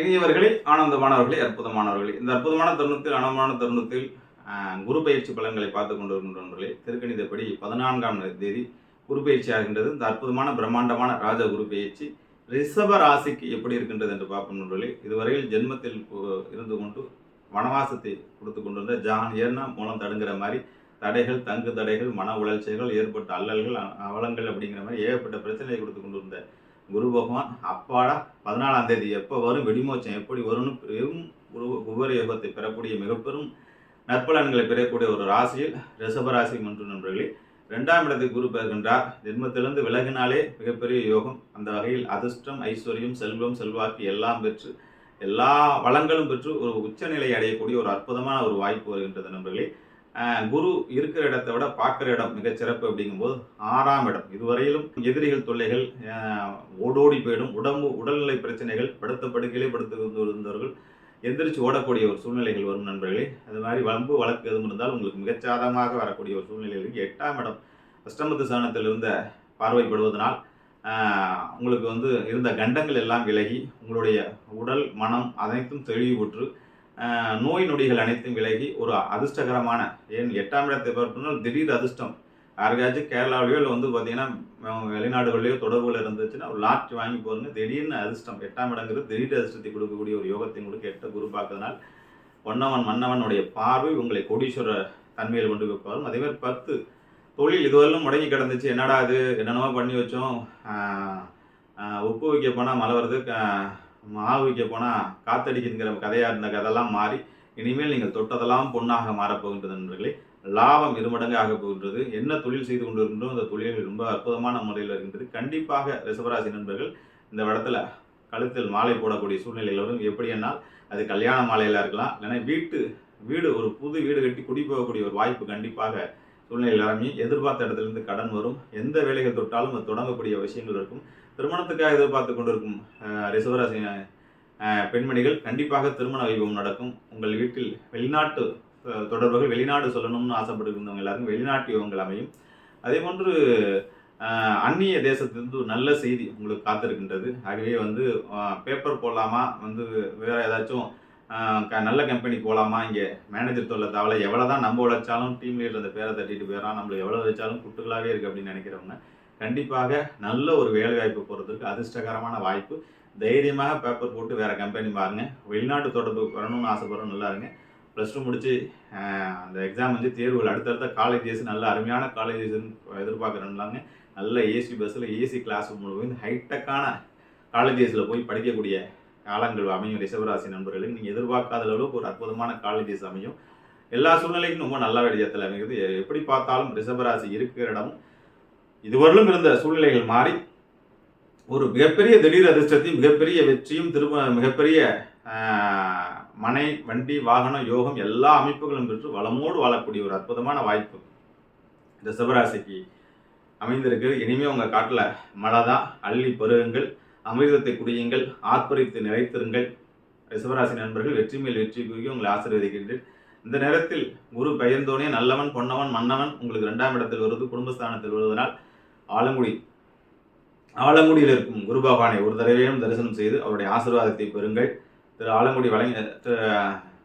இனியவர்களே ஆனந்தமானவர்களே அற்புதமானவர்களே. இந்த அற்புதமான தருணத்தில் ஆனந்தமான தருணத்தில் குரு பயிற்சி பலன்களை பார்த்து கொண்டிருக்கின்றவர்களே திருக்கணிதப்படி பதினான்காம் தேதி குரு பயிற்சி ஆகின்றது. இந்த அற்புதமான பிரம்மாண்டமான ராஜ குரு பயிற்சி ரிஷப ராசிக்கு எப்படி இருக்கின்றது என்று பார்க்கும் நண்பர்களே. இதுவரையில் ஜென்மத்தில் இருந்து கொண்டு வனவாசத்தை கொடுத்து கொண்டிருந்த ஜான் ஏர்னா மூலம் தடுங்கிற மாதிரி தடைகள் தங்கு தடைகள் மன உளைச்சல்கள் ஏற்பட்ட அல்லல்கள் அவலங்கள் அப்படிங்கிற மாதிரி ஏகப்பட்ட பிரச்சனையை கொடுத்து கொண்டிருந்த குரு பகவான் அப்பாடா பதினாலாம் தேதி எப்போ வரும் வெடிமோச்சம் எப்படி வரும்னு பெரும் குரு குபேர யோகத்தை பெறக்கூடிய மிகப்பெரும் நற்பலன்களை பெறக்கூடிய ஒரு ராசியில் ரிசபராசி ராசி நண்பர்களே ரெண்டாம் இடத்துக்கு குரு பெறுகின்றார் ஜென்மத்திலிருந்து விலகினாலே மிகப்பெரிய யோகம். அந்த வகையில் அதிர்ஷ்டம் ஐஸ்வர்யம் செல்வம் செல்வாக்கு எல்லாம் பெற்று எல்லா வளங்களும் பெற்று ஒரு உச்சநிலை அடையக்கூடிய ஒரு அற்புதமான ஒரு வாய்ப்பு வருகின்றது நண்பர்களே. குரு இருக்கிற இடத்தை விட பார்க்குற இடம் மிகச் சிறப்பு அப்படிங்கும்போது ஆறாம் இடம். இதுவரையிலும் எதிரிகள் தொல்லைகள் ஓடோடி போயிடும். உடம்பு உடல்நிலை பிரச்சனைகள் படுத்த படுக்கையிலே படுத்து இருந்தவர்கள் எந்திரிச்சு ஓடக்கூடிய ஒரு சூழ்நிலைகள் வரும் நண்பர்களே. அது மாதிரி வம்பு வழக்கு எதுவும் இருந்தால் உங்களுக்கு மிகச்சாதமாக வரக்கூடிய ஒரு சூழ்நிலைகளுக்கு எட்டாம் இடம் அஷ்டமத்து சாணத்தில் இருந்த பார்வைப்படுவதனால் உங்களுக்கு வந்து இருந்த கண்டங்கள் எல்லாம் விலகி உங்களுடைய உடல் மனம் அனைத்தும் தெளிவுற்று நோய் நொடிகள் அனைத்தும் விலகி ஒரு அதிர்ஷ்டகரமான ஏன் எட்டாம் இடத்தை பார்க்கணும் திடீர் அதிர்ஷ்டம். யாருக்காச்சும் கேரளாவிலையோ இல்லை வந்து பார்த்தீங்கன்னா வெளிநாடுகளிலேயோ தொடர்புகள் இருந்துச்சுன்னா ஒரு லாட்ச் வாங்கி போருங்க திடீர்னு அதிர்ஷ்டம். எட்டாம் இடங்கிறது திடீர் அதிர்ஷ்டத்தை கொடுக்கக்கூடிய ஒரு யோகத்தை கொடுக்க எட்ட குரு பார்க்கறதுனால் பொன்னவன் மன்னவனுடைய பார்வை உங்களை கோடீஸ்வர தன்மையில் கொண்டு வைப்பாரும் அதே பத்து தொழில் இதுவரையிலும் முடங்கி கிடந்துச்சு. என்னடா இது? என்னென்னமோ பண்ணி வச்சோம். ஆஹ் உப்பு வைக்க போனால் மழை வருது மாவு வைக்க போனால் காத்தடிக்குங்கிற கதையாக இருந்த கதையெல்லாம் மாறி இனிமேல் நீங்கள் தொட்டதெல்லாம் பொண்ணாக மாறப்போகின்றது நண்பர்களே. லாபம் இருமடங்கு ஆக போகின்றது. என்ன தொழில் செய்து கொண்டு இருக்கின்றோம் அந்த தொழில்கள் ரொம்ப அற்புதமான முறையில் இருக்கின்றது கண்டிப்பாக ரிசவராசி நண்பர்கள் இந்த இடத்துல கழுத்தில் மாலை போடக்கூடிய சூழ்நிலையில் வரும் எப்படி என்னால் அது கல்யாண மாலையில் இருக்கலாம். இல்லைன்னா வீட்டு வீடு ஒரு புது வீடு கட்டி குடி போகக்கூடிய ஒரு வாய்ப்பு கண்டிப்பாக சூழ்நிலையில் இறங்கி எதிர்பார்த்த இடத்துலேருந்து கடன் வரும். எந்த வேலைகள் தொட்டாலும் அது தொடங்கக்கூடிய விஷயங்கள் இருக்கும். திருமணத்துக்காக எதிர்பார்த்து கொண்டிருக்கும் ரிசவராசி பெண்மணிகள் கண்டிப்பாக திருமண வைபவம் நடக்கும். உங்கள் வீட்டில் வெளிநாட்டு தொடர்புகள் வெளிநாடு சொல்லணும்னு ஆசைப்பட்டுருந்தவங்க எல்லாருக்கும் வெளிநாட்டு யோகங்கள் அமையும். அதே போன்று அந்நிய தேசத்திலிருந்து ஒரு நல்ல செய்தி உங்களுக்கு காத்திருக்கின்றது. ஆகவே வந்து பேப்பர் போடலாமா? வந்து வேறு ஏதாச்சும் நல்ல கம்பெனி போகலாமா இங்கே மேனேஜர் தொழில் தவலை. எவ்வளோ தான் நம்ம உழைச்சாலும் டீம் லீடர் அந்த பேரை தட்டிட்டு போயிடறான். நம்மளை எவ்வளோ வச்சாலும் குட்டுகளாகவே இருக்குது அப்படின்னு நினைக்கிறவங்க கண்டிப்பாக நல்ல ஒரு வேலை வாய்ப்பு போகிறதுக்கு அதிர்ஷ்டகரமான வாய்ப்பு. தைரியமாக பேப்பர் போட்டு வேறு கம்பெனி பாருங்க. வெளிநாட்டு தொடர்பு வரணும்னு ஆசைப்படுறோம் நல்லா இருங்க. ப்ளஸ் டூ முடித்து அந்த எக்ஸாம் வந்து தேர்வுகள் அடுத்தடுத்த காலேஜஸ் நல்ல அருமையான காலேஜஸ்ன்னு எதிர்பார்க்குறோம்லாங்க நல்ல ஏசி பஸ்ஸில் ஏசி கிளாஸ் முழுவதும் ஹைடெக்கான காலேஜஸில் போய் படிக்கக்கூடிய காலங்கள் அமையும் ரிஷபராசி நண்பர்களுக்கு நீங்கள் எதிர்பார்க்காத அளவுக்கு ஒரு அற்புதமான காலேஜஸ் அமையும். எல்லா சூழ்நிலைக்கும் ரொம்ப நல்ல விடயத்தில் அமைகிறது. எப்படி பார்த்தாலும் ரிஷபராசி இருக்கிற இடம் இதுவரையிலும் இருந்த சூழ்நிலைகள் மாறி ஒரு மிகப்பெரிய திடீர் அதிர்ஷ்டத்தையும் மிகப்பெரிய வெற்றியும் திரும்ப மிகப்பெரிய மனை வண்டி வாகனம் யோகம் எல்லா அமைப்புகளும் பெற்று வளமோடு வாழக்கூடிய ஒரு அற்புதமான வாய்ப்பு ரிஷபராசிக்கு அமைந்திருக்கு. இனிமேல் உங்கள் காட்டில் மழை தான் அள்ளி பருவங்கள் அமிர்தத்தை குடியுங்கள் ஆர்ப்பரித்து நிறைத்திருங்கள். ரிசவராசி நண்பர்கள் வெற்றி மேல் வெற்றி குவிக்க உங்களை ஆசீர்வதிக்கின்றேன். இந்த நேரத்தில் குரு பெயர்ந்தோனே நல்லவன் பொன்னவன் மன்னவன் உங்களுக்கு இரண்டாம் இடத்தில் வருவது குடும்பஸ்தானத்தில் வருவதனால் ஆலங்குடி ஆலங்குடியில் இருக்கும் குரு பகவானை ஒரு தடவையும் தரிசனம் செய்து அவருடைய ஆசீர்வாதத்தை பெறுங்கள். திரு ஆலங்குடி வழங்க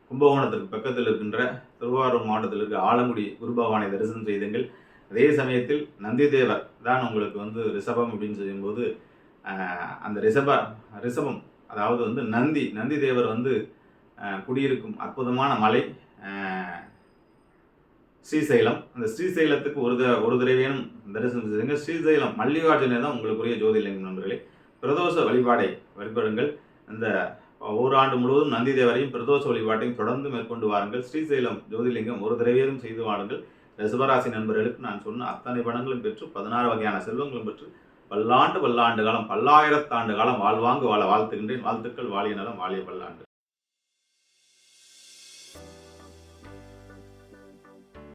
கும்பகோணத்திற்கு பக்கத்தில் இருக்கின்ற திருவாரூர் மாவட்டத்தில் இருக்க ஆலங்குடி குரு பகவானை தரிசனம் செய்துங்கள். அதே சமயத்தில் நந்திதேவர் தான் உங்களுக்கு வந்து ரிஷபம் அப்படின்னு சொல்லும்போது அந்த ரிஷப ரிஷபம் அதாவது வந்து நந்தி நந்தி தேவர் வந்து குடியிருக்கும் அற்புதமான மலை ஸ்ரீசைலம். அந்த ஸ்ரீசைலத்துக்கு ஒரு த ஒரு தடவையும் தரிசனம் செய்யுங்க. ஸ்ரீசைலம் மல்லிகார்ஜுனர் தான் உங்களுக்குரிய ஜோதிலிங்கம் நண்பர்களே. பிரதோஷ வழிபாடை வழிபடுங்கள். அந்த ஓராண்டு முழுவதும் நந்தி தேவரையும் பிரதோஷ வழிபாட்டையும் தொடர்ந்து மேற்கொண்டு வாருங்கள். ஸ்ரீசைலம் ஜோதிலிங்கம் ஒரு தடவையும் செய்து வாருங்கள். ரிசபராசி நண்பர்களுக்கு நான் சொன்ன அத்தனை பணங்களும் பெற்று பதினாறு வகையான செல்வங்களும் பெற்று பல்லாண்டு பல்லாண்டு காலம் பல்லாயிரத்தாண்டு காலம் வாழ்வாங்கு வாழ வாழ்த்துகின்றேன். வாழ்த்துக்கள் வாழிய நலம் வாழிய பல்லாண்டு.